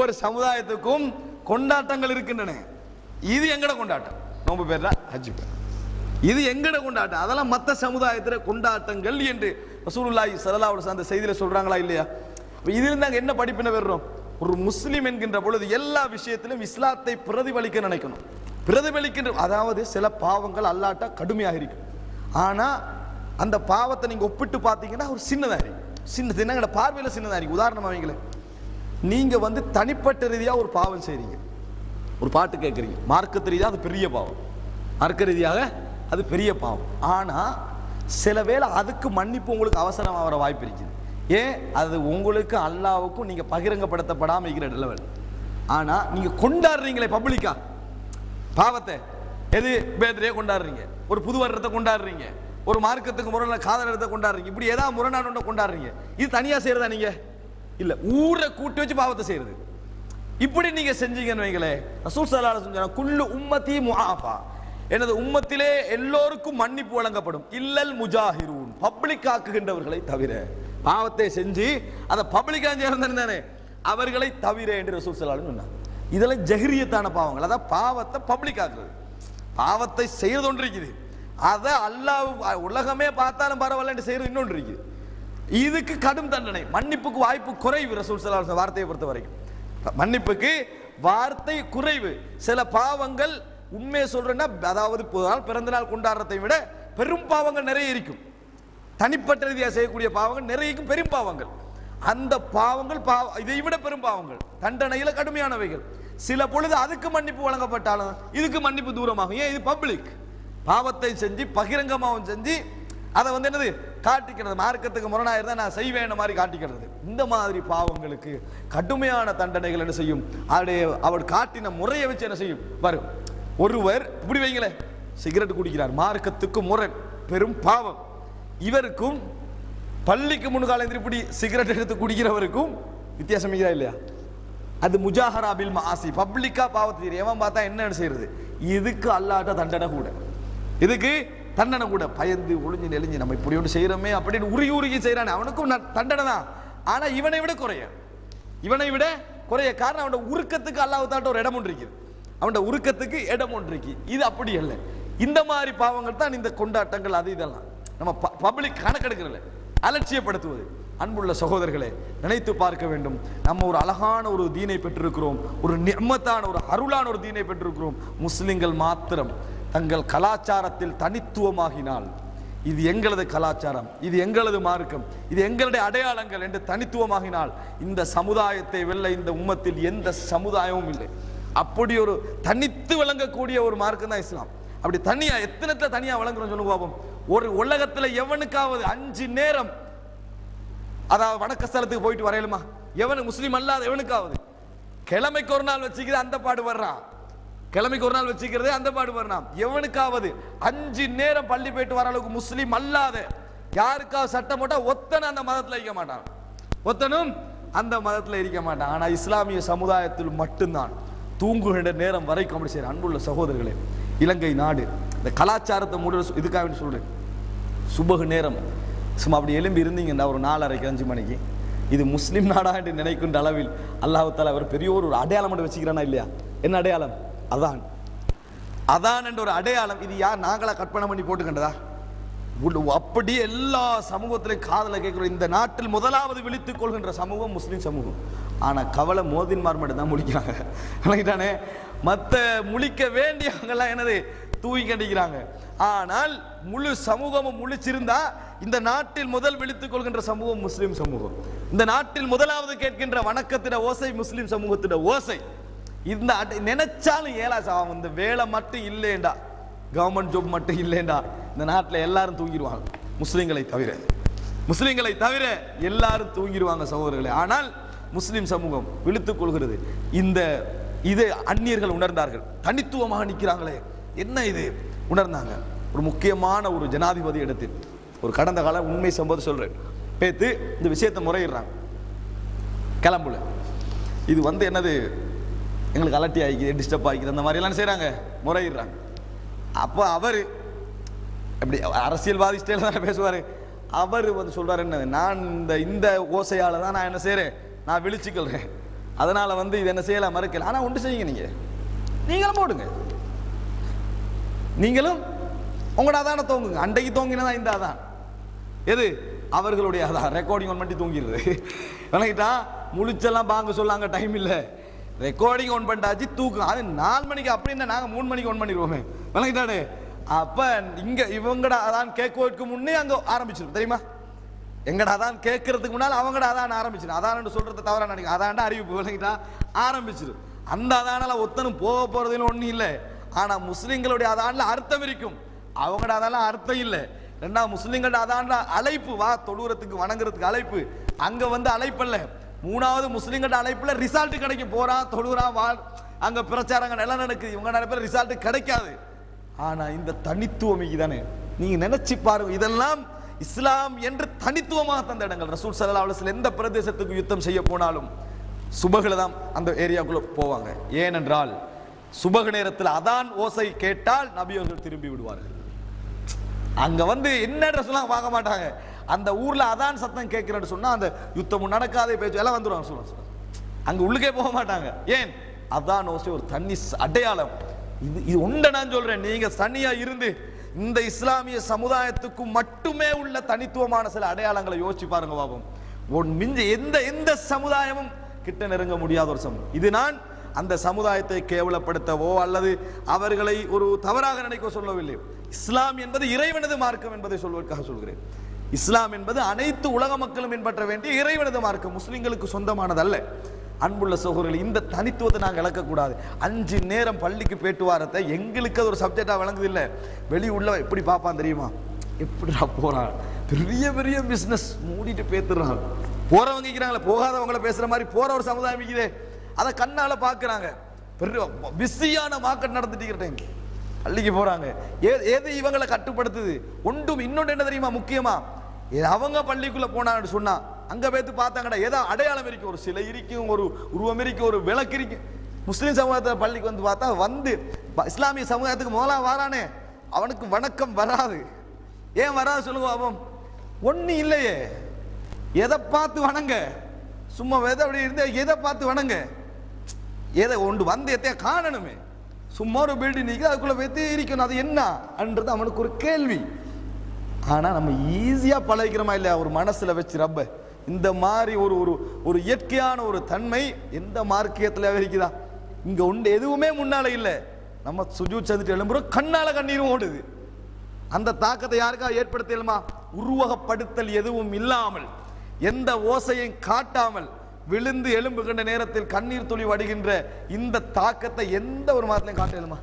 ஒவ்வொரு சமுதாயத்துக்கும் கொண்டாட்டங்கள் இருக்கின்றன. இது எங்கட கொண்டாட்டம்? நோம்பு பேர்ல ஹஜ்ஜு பேர். இது எங்கட கொண்டாட்டம்? அதெல்லாம் மற்ற சமுதாயத்தில் கொண்டாட்டங்கள் என்று ரசூலுல்லாஹி ஸல்லல்லாஹு அந்த செய்தியில சொல்றாங்களா இல்லையா? அப்ப இதிலிருந்து நாங்க என்ன படிப்பின வர்றோம் ஒரு முஸ்லீம் என்கின்ற பொழுது எல்லா விஷயத்திலும் இஸ்லாத்தை பிரதிபலிக்க நினைக்கணும். பிரதிபலிக்கின்ற அதாவது சில பாவங்கள் அல்லாட்டா கடுமையாக இருக்கும் ஆனால் அந்த பாவத்தை நீங்கள் ஒப்பிட்டு பார்த்தீங்கன்னா ஒரு சின்னதாக இருக்கும் சின்ன என்னங்கிற பார்வையில் சின்னதாக இருக்கும் உதாரணமா வைங்களேன். நீங்கள் வந்து தனிப்பட்ட ரீதியாக ஒரு பாவம் செய்கிறீங்க ஒரு பாட்டு கேட்குறீங்க மார்க்கத்து ரீதியாக அது பெரிய பாவம். மார்க்க ரீதியாக அது பெரிய பாவம். ஆனால் சில வேளை அதுக்கு மன்னிப்பு உங்களுக்கு அவசரம் ஆகிற வாய்ப்பு இருக்குது. ஏன்? அது உங்களுக்கு அல்லாவுக்கும் நீங்கள் பகிரங்கப்படுத்தப்படாம இருக்கிற லெவல் ஆனால் நீங்கள் கொண்டாடுறீங்களே பப்ளிக்கா பாவத்தை. எது? பேர்தே கொண்டாடுறீங்க. ஒரு புது வருடத்தை கொண்டாடுறீங்க. ஒரு மார்க்கத்துக்கு முரணான காதலத்தை கொண்டாடுறீங்க. இப்படி ஏதாவது முரணான கொண்டாடுறீங்க. இது தனியாக செய்கிறதா நீங்கள் இல்ல ஊரை கூட்டி வச்சு பாவத்தை செய்யறது. இப்படி நீங்க செஞ்சீங்கன்னு வைங்களே ரசூல் ஸல்லல்லாஹு அலைஹி குல்லு உம்மத்தி முஆஃபா. எனது உம்மத்திலே எல்லோருக்கும் மன்னிப்பு வழங்கப்படும். இல்லல் முஜாஹிரூன் பப்ளிக் ஆக்குகின்றவர்களை தவிர. பாவத்தை செஞ்சு அதை பப்ளிக்காக சேர்ந்தானே அவர்களை தவிர என்று ரசூல் ஸல்லல்லாஹு சொன்னார். இதெல்லாம் ஜெகிரியத்தான பாவங்கள். அதான் பாவத்தை பப்ளிக் ஆக்குறது. பாவத்தை செய்யறது ஒன்று இருக்குது. அதை அல்லாஹ் உலகமே பார்த்தாலும் பரவாயில்லன்ட்டு செய்யறது இன்னொன்று இருக்குது. இதுக்கு கடும் தண்டனை. மன்னிப்புக்கு வாய்ப்பு குறைவு ரசூல் சலாஹ் வார்த்தையை பொறுத்த வரைக்கும். மன்னிப்புக்கு வார்த்தை குறைவு. சில பாவங்கள் உண்மையை சொல்றேன்னா அதாவது நாள் பிறந்த நாள் கொண்டாடுறதை விட பெரும் பாவங்கள் நிறைய இருக்கும். தனிப்பட்ட ரீதியாக செய்யக்கூடிய பாவங்கள் நிறைய இருக்கும் பெரும் பாவங்கள். அந்த பாவங்கள் பாவ இதை விட பெரும் பாவங்கள். தண்டனையில் கடுமையானவைகள். சில பொழுது அதுக்கு மன்னிப்பு வழங்கப்பட்டாலும் இதுக்கு மன்னிப்பு தூரமாகும். ஏன்? இது பப்ளிக் பாவத்தை செஞ்சு பகிரங்கமாகவும் செஞ்சு அதை வந்து என்னது? காட்டிக்கிறது. மார்க்கத்துக்கு முரணாயிருந்தா நான் செய்வேன் மாதிரி காட்டிக்கிறது. இந்த மாதிரி பாவங்களுக்கு கடுமையான தண்டனைகள் என்ன செய்யும்? அவருடைய அவர் காட்டின முறையை வச்சு என்ன செய்யும்? வரும் ஒருவர் இப்படி வைங்களேன். சிகரெட் குடிக்கிறார். மார்க்கத்துக்கு முரண். பெரும் பாவம். இவருக்கும் பள்ளிக்கு முன்கால இப்படி சிகரெட் எடுத்து குடிக்கிறவருக்கும் வித்தியாசம் இல்லையா? அது முஜாஹரா பில் மாசி. பப்ளிக்கா பாவத்தை எவன் பார்த்தா என்ன செய்யறது? இதுக்கு அல்லாட்ட தண்டனை கூட. இதுக்கு தண்டனை கூட பயந்து ஒளிஞ்சு நெளிஞ்சு நம்ம இப்படி ஒன்று செய்யறோமே அப்படின்னு உருகி உருகி செய்யறானே அவனுக்கும் தண்டனை தான். ஆனா இவனை விட குறைய. இவனை விட குறைய காரணம் அவனோட உருக்கத்துக்கு அல்லாவுத்தாட்ட ஒரு இடம் ஒன்று இருக்குது. அவனோட உருக்கத்துக்கு இடம் ஒன்று இருக்கு. இது அப்படி இல்லை இந்த மாதிரி பாவங்கள் தான் இந்த கொண்டாட்டங்கள் அது இதெல்லாம். நம்ம பப்ளிக் கணக்கெடுக்கிறல அலட்சியப்படுத்துவது. அன்புள்ள சகோதரர்களே நினைத்து பார்க்க வேண்டும். நம்ம ஒரு அழகான ஒரு தீனை பெற்றிருக்கிறோம். ஒரு நிம்மத்தான ஒரு அருளான ஒரு தீனை பெற்றிருக்கிறோம். முஸ்லிம்கள் மாத்திரம். தங்கள் கலாச்சாரத்தில் தனித்துவமாகினால் இது எங்களது கலாச்சாரம் இது எங்களது மார்க்கம் இது எங்களுடைய அடையாளங்கள் என்று தனித்துவமாகினால் இந்த சமுதாயத்தை வெல்ல இந்த உம்மத்தில் எந்த சமுதாயமும் இல்லை. அப்படி ஒரு தனித்து விளங்கக்கூடிய ஒரு மார்க்கம் தான் இஸ்லாம். அப்படி தனியா எத்தனை தனியா வழங்குறோம் சொல்லுங்க பாபம் ஒரு உலகத்துல எவனுக்காவது அஞ்சு நேரம் அதாவது வணக்க ஸ்தலத்துக்கு போயிட்டு வரையலுமா? எவனு முஸ்லீம் அல்லாத எவனுக்காவது? கிழமைக்கு ஒரு நாள் வச்சுக்கிது அந்த பாடு வர்றான். கிழமைக்கு ஒரு நாள் வச்சுக்கிறது அந்த பாடு வர்றான் எவனுக்காவது அஞ்சு நேரம் பள்ளி போயிட்டு வர அளவுக்கு முஸ்லீம் அல்லாத யாருக்காவது சட்டம் போட்டால் ஒத்தனை அந்த மதத்தில் இருக்க மாட்டான். ஒத்தனும் அந்த மதத்தில் இருக்க மாட்டான். ஆனால் இஸ்லாமிய சமுதாயத்தில் மட்டும்தான் தூங்குகின்ற நேரம் வரைக்கும் அப்படி செய்கிற அன்புள்ள சகோதரர்களே இலங்கை நாடு இந்த கலாச்சாரத்தை மூட இதுக்காக சொல்கிறேன் சுபகு நேரம். சும்மா அப்படி எலும்பி இருந்தீங்கன்னா ஒரு நாலரைக்கு அஞ்சு மணிக்கு. இது முஸ்லீம் நாடா என்று நினைக்கின்ற அளவில் அல்லாஹால அவர் பெரிய ஒரு அடையாளம் மட்டும் வச்சுக்கிறானா இல்லையா? என்ன அடையாளம்? அதான். அதான் என்ற ஒரு அடையாளம் இது யார்? நாங்களா கற்பனை பண்ணி போட்டுக்கின்றதா உள்ள- அப்படியே எல்லா சமூகத்திலையும் காதல கேட்கிறோம் இந்த நாட்டில் முதலாவது விழித்துக் கொள்கின்ற சமூகம் முஸ்லீம் சமூகம். ஆனால் கவலை மோதின்மார் மட்டும் தான் முடிக்கிறாங்க விளங்கிட்டானே மற்ற முழிக்க வேண்டியவங்கெல்லாம் என்னது? தூய் கண்டிக்கிறாங்க. ஆனால் முழு சமூகமும் முழிச்சிருந்தா இந்த நாட்டில் முதல் விழித்துக் கொள்கின்ற சமூகம் முஸ்லீம் சமூகம். இந்த நாட்டில் முதலாவது கேட்கின்ற வணக்கத்திட ஓசை முஸ்லீம் சமூகத்திட ஓசை. இந்த அடை- நினைச்சாலும் ஏலா அவன் இந்த வேலை மட்டும் இல்லைண்டா கவர்மெண்ட் ஜாப் மட்டும் இல்லைண்டா இந்த நாட்டில் எல்லாரும் தூங்கிடுவாங்க. முஸ்லீம்களை தவிர. முஸ்லீம்களை தவிர எல்லாரும் தூங்கிடுவாங்க சகோதரர்களே. ஆனால் முஸ்லீம் சமூகம் விழுத்துக் கொள்கிறது. இந்த இது அந்நியர்கள் உணர்ந்தார்கள். தனித்துவமாக நிற்கிறாங்களே. என்ன இது? உணர்ந்தாங்க. ஒரு முக்கியமான ஒரு ஜனாதிபதி இடத்தில். ஒரு கடந்த கால உண்மை சம்பவம் சொல்கிறேன் பேத்து இந்த விஷயத்தை முறையிடுறாங்க. கிளம்புல. இது வந்து என்னது? எங்களுக்கு அலட்டி ஆகிக்குது டிஸ்டர்ப் ஆகிக்குது அந்த மாதிரிலாம் செய்கிறாங்க முறையிடுறாங்க. அப்போ அவர் எப்படி அரசியல்வாதி ஸ்டைல தானே பேசுவார். அவர் வந்து சொல்கிறார் என்ன நான் இந்த இந்த ஓசையால் தான் நான் என்ன செய்கிறேன் நான் விழிச்சுக்கொள்றேன். அதனால் வந்து இது என்ன செய்யலாம் மறுக்கல. ஆனால் ஒன்று செய்யுங்க நீங்கள் நீங்களும் போடுங்க நீங்களும் உங்களோட அதான தோங்குங்க. அன்றைக்கு தோங்கினதான் இந்த அதான். எது? அவர்களுடைய அதான். ரெக்கார்டிங் ஒன் மட்டும் தூங்கிடுது விளங்கிட்டா? முழிச்செல்லாம் பாங்க சொல்லாங்க டைம் இல்லை. ரெக்கார்டிங் ஒன் பண்ணிட்டாச்சு தூக்கம். அது நாலு மணிக்கு அப்படின்னா நாங்கள் மூணு மணிக்கு ஒன் பண்ணிடுவோமே. விளங்கிட்டானே? அப்போ இங்கே இவங்கடா அதான் கேட்குவதற்கு முன்னே அங்கே ஆரம்பிச்சிடும் தெரியுமா? எங்கடா அதான் கேட்கறதுக்கு முன்னால் அவங்கட அதான் ஆரம்பிச்சிடும் அதான் சொல்கிறது தவறா நினைக்கும் அதான்டா அறிவிப்பு. விளங்கிட்டா? ஆரம்பிச்சிடும் அந்த அதானால ஒத்தனும் போக போகிறதுன்னு ஒன்றும் இல்லை. ஆனால் முஸ்லீம்களுடைய அதான்ல அர்த்தம் இருக்கும். அவங்கட அதெல்லாம் அர்த்தம் இல்லை. ரெண்டாவது முஸ்லிம்களோட அதான்ல அழைப்பு. வா தொழுகிறதுக்கு வணங்குறதுக்கு அழைப்பு. அங்கே வந்து அழைப்பல்ல. மூணாவது முஸ்லீம்கிட்ட அழைப்பில் ரிசல்ட் கிடைக்கும் போகிறான் தொழுகிறான் வா அங்கே பிரச்சாரங்கள் எல்லாம் நடக்குது இவங்க நிறைய பேர் ரிசல்ட் கிடைக்காது. ஆனால் இந்த தனித்துவம் தானே நீங்கள் நினச்சி பாருங்க இதெல்லாம் இஸ்லாம் என்று தனித்துவமாக தந்த இடங்கள். ரசூல் சல்லா அலுவலம் எந்த பிரதேசத்துக்கு யுத்தம் செய்ய போனாலும் சுபகுல தான் அந்த ஏரியாவுக்குள்ளே போவாங்க. ஏனென்றால் சுபக நேரத்தில் அதான் ஓசை கேட்டால் நபி அவர்கள் திரும்பி விடுவார்கள். அங்கே வந்து என்ன ட்ரெஸ்லாம் வாங்க மாட்டாங்க? அந்த ஊரில் அதான் சத்தம் கேட்கிறேன்னு சொன்னால் அந்த யுத்தம் நடக்காத பேச்சு எல்லாம் வந்துருவாங்க சொல்லுவாங்க அங்கே உள்ளுக்கே போக மாட்டாங்க. ஏன்? அதான் ஓசை ஒரு தனி அடையாளம். இது இது உண்டை நான் சொல்கிறேன் நீங்கள் தனியாக இருந்து இந்த இஸ்லாமிய சமுதாயத்துக்கு மட்டுமே உள்ள தனித்துவமான சில அடையாளங்களை யோசிச்சு பாருங்க பாபம். உன் மிஞ்ச எந்த எந்த சமுதாயமும் கிட்ட நெருங்க முடியாத ஒரு சமூகம். இது நான் அந்த சமுதாயத்தை கேவலப்படுத்தவோ அல்லது அவர்களை ஒரு தவறாக நினைக்க சொல்லவில்லை. இஸ்லாம் என்பது இறைவனது மார்க்கம் என்பதை சொல்வதற்காக சொல்கிறேன். இஸ்லாம் என்பது அனைத்து உலக மக்களும் பின்பற்ற வேண்டிய இறைவனது மார்க்கம். முஸ்லிம்களுக்கு சொந்தமானதல்ல. அன்புள்ள சகோதரர்கள் இந்த தனித்துவத்தை நாங்கள் இழக்கக்கூடாது. அஞ்சு நேரம் பள்ளிக்கு பேட்டு வாரத்தை எங்களுக்கு அது ஒரு சப்ஜெக்டாக விளங்குது வெளி உள்ள எப்படி பார்ப்பான் தெரியுமா? எப்படிடா போகிறான் பெரிய பெரிய பிஸ்னஸ் மூடிட்டு பேத்துறாங்க போகிறவங்க இருக்கிறாங்களே போகாதவங்கள பேசுகிற மாதிரி போகிற ஒரு சமுதாயம் இருக்குதே. அதை கண்ணால் பார்க்குறாங்க. பெரிய பிஸியான மார்க்கெட் நடந்துட்டு இருக்கிறேன் பள்ளிக்கு போகிறாங்க ஏ- எது இவங்களை கட்டுப்படுத்துது? ஒன்றும் இன்னொன்று என்ன தெரியுமா? முக்கியமா அவங்க பள்ளிக்குள்ள போனான்னு சொன்னா அங்க பேத்து பார்த்தாங்கடா ஏதோ அடையாளம் இருக்கும் ஒரு சிலை இருக்கும் ஒரு உருவம் இருக்கும் ஒரு விளக்கு இருக்கும் முஸ்லீம் சமூகத்தில் பள்ளிக்கு வந்து பார்த்தா வந்து இஸ்லாமிய சமூகத்துக்கு முதலாம் வாரானே. அவனுக்கு வணக்கம் வராது. ஏன் வராது சொல்லுங்க அவன் ஒன்றும் இல்லையே. எதை பார்த்து வணங்க? சும்மா எதை அப்படி இருந்தால் எதை பார்த்து வணங்க? எதை ஒன்று வந்து எத்தைய காணணுமே? சும்மா ஒரு பில்டிங் நிற்குது அதுக்குள்ளே வைத்து இருக்கணும் அது என்ன? என்றது அவனுக்கு ஒரு கேள்வி. ஆனால் நம்ம ஈஸியாக பழகிக்கிறோமா இல்லையா? ஒரு மனசில் வச்சு ரப்ப. இந்த மாதிரி ஒரு ஒரு ஒரு இயற்கையான ஒரு தன்மை எந்த மார்க்கியத்தில் இருக்குதா? இங்கே உண்டு எதுவுமே முன்னால் இல்லை. நம்ம சுஜூ சந்திட்டு எழும்புறோம் கண்ணால் கண்ணீரும் ஓடுது. அந்த தாக்கத்தை யாருக்கா ஏற்படுத்தலுமா? உருவகப்படுத்தல் எதுவும் இல்லாமல் எந்த ஓசையும் காட்டாமல் விழுந்து எலும்புகின்ற நேரத்தில் கண்ணீர் துளி வடுகின்ற இந்த தாக்கத்தை எந்த ஒரு மரத்திலையும் காட்டலுமா?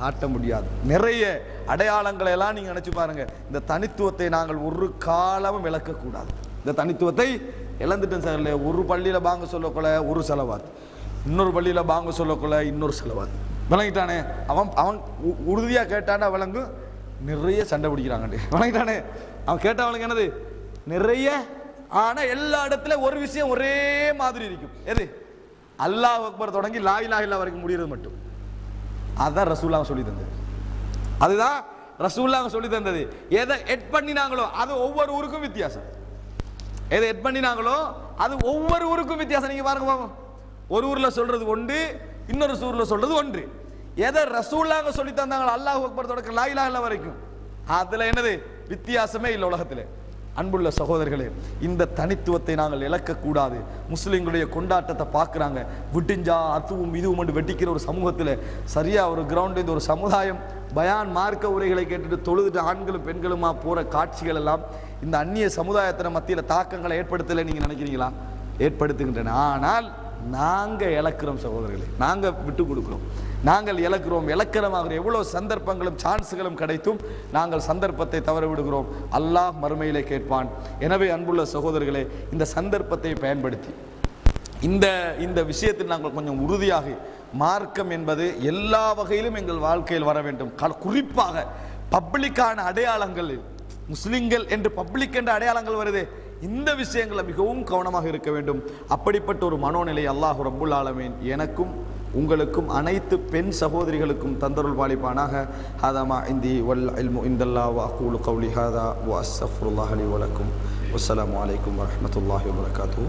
காட்ட முடியாது. நிறைய அடையாளங்களை எல்லாம் நீங்க நினைச்சு பாருங்க. இந்த தனித்துவத்தை நாங்கள் ஒரு காலமும் விளக்கக்கூடாது இந்த தனித்துவத்தை இழந்துட்டேன் சார் இல்லையா? ஒரு பள்ளியில பாங்க சொல்லக்குள்ள ஒரு செலவாது. இன்னொரு பள்ளியில பாங்க சொல்லக்குள்ள இன்னொரு செலவாது. விளங்கிட்டானே? அவன் அவன் உ- உறுதியா கேட்டானா விளங்கும். நிறைய சண்டை பிடிக்கிறாங்க விளங்கிட்டானே? அவன் கேட்டவளுக்கு என்னது? நிறைய. ஆனா எல்லா இடத்துல ஒரு விஷயம் ஒரே மாதிரி இருக்கும். எது? அல்லாஹ் அக்பர் தொடங்கி லா இல்லா வரைக்கும் முடியறது மட்டும். அதான் ரசூல்லாங்க சொல்லி தந்தது. அதுதான் ரசூல்லாங்க சொல்லி தந்தது. எதை எட் பண்ணினாங்களோ அது ஒவ்வொரு ஊருக்கும் வித்தியாசம். எதை எட் பண்ணினாங்களோ அது ஒவ்வொரு ஊருக்கும் வித்தியாசம். நீங்கள் பாருங்க பாப்போம் ஒரு ஊரில் சொல்றது ஒன்று இன்னொரு ஊரில் சொல்றது ஒன்று. எதை ரசூல்லாங்க சொல்லி தந்தாங்களோ அல்லாஹ் அக்பர் தொடக்க லாயிலாக வரைக்கும். அதில் என்னது? வித்தியாசமே இல்லை உலகத்தில். அன்புள்ள சகோதரர்களே இந்த தனித்துவத்தை நாங்கள் இழக்கக்கூடாது. முஸ்லீம்களுடைய கொண்டாட்டத்தை பார்க்குறாங்க. விட்டிஞ்சா அதுவும் இதுவும் என்று வெட்டிக்கிற ஒரு சமூகத்தில் சரியாக ஒரு கிரவுண்ட் இந்த ஒரு சமுதாயம் பயான் மார்க்க உரைகளை கேட்டுட்டு தொழுதுட்டு ஆண்களும் பெண்களுமா போகிற காட்சிகள் எல்லாம் இந்த அந்நிய சமுதாயத்தின மத்தியில் தாக்கங்களை ஏற்படுத்தலை நீங்கள் நினைக்கிறீங்களா? ஏற்படுத்துகின்றன. ஆனால் நாங்கள் இழக்கிறோம் சகோதரர்களே நாங்கள் விட்டு கொடுக்குறோம். நாங்கள் இழக்கிறோம் இலக்கணமாகிற எவ்வளோ சந்தர்ப்பங்களும் சான்ஸுகளும் கிடைத்தும் நாங்கள் சந்தர்ப்பத்தை தவற விடுகிறோம். அல்லாஹ் மறுமையிலே கேட்பான். எனவே அன்புள்ள சகோதரர்களே இந்த சந்தர்ப்பத்தை பயன்படுத்தி இந்த இந்த விஷயத்தில் நாங்கள் கொஞ்சம் உறுதியாக மார்க்கம் என்பது எல்லா வகையிலும் எங்கள் வாழ்க்கையில் வர வேண்டும். குறிப்பாக பப்ளிக்கான அடையாளங்களில் முஸ்லிம்கள் என்று பப்ளிக் என்ற அடையாளங்கள் வருது இந்த விஷயங்களை மிகவும் கவனமாக இருக்க வேண்டும். அப்படிப்பட்ட ஒரு மனோநிலை அல்லாஹ் ரப்புல் ஆலமீன் எனக்கும் உங்களுக்கும் அனைத்து பெண் சகோதரிகளுக்கும் தந்தருள் பாலிப்பானாக. ஹாதாமா இந்தி வல் இல்மு இந்தல்லா வ அகூலு கவுலி ஹாதா. வா அஸ்ஸஃபுருல்லாஹ் வலக்கும் வஸ்ஸலாமு வலைக்கம் வரமத்துல்லாஹி வரகாத்தூ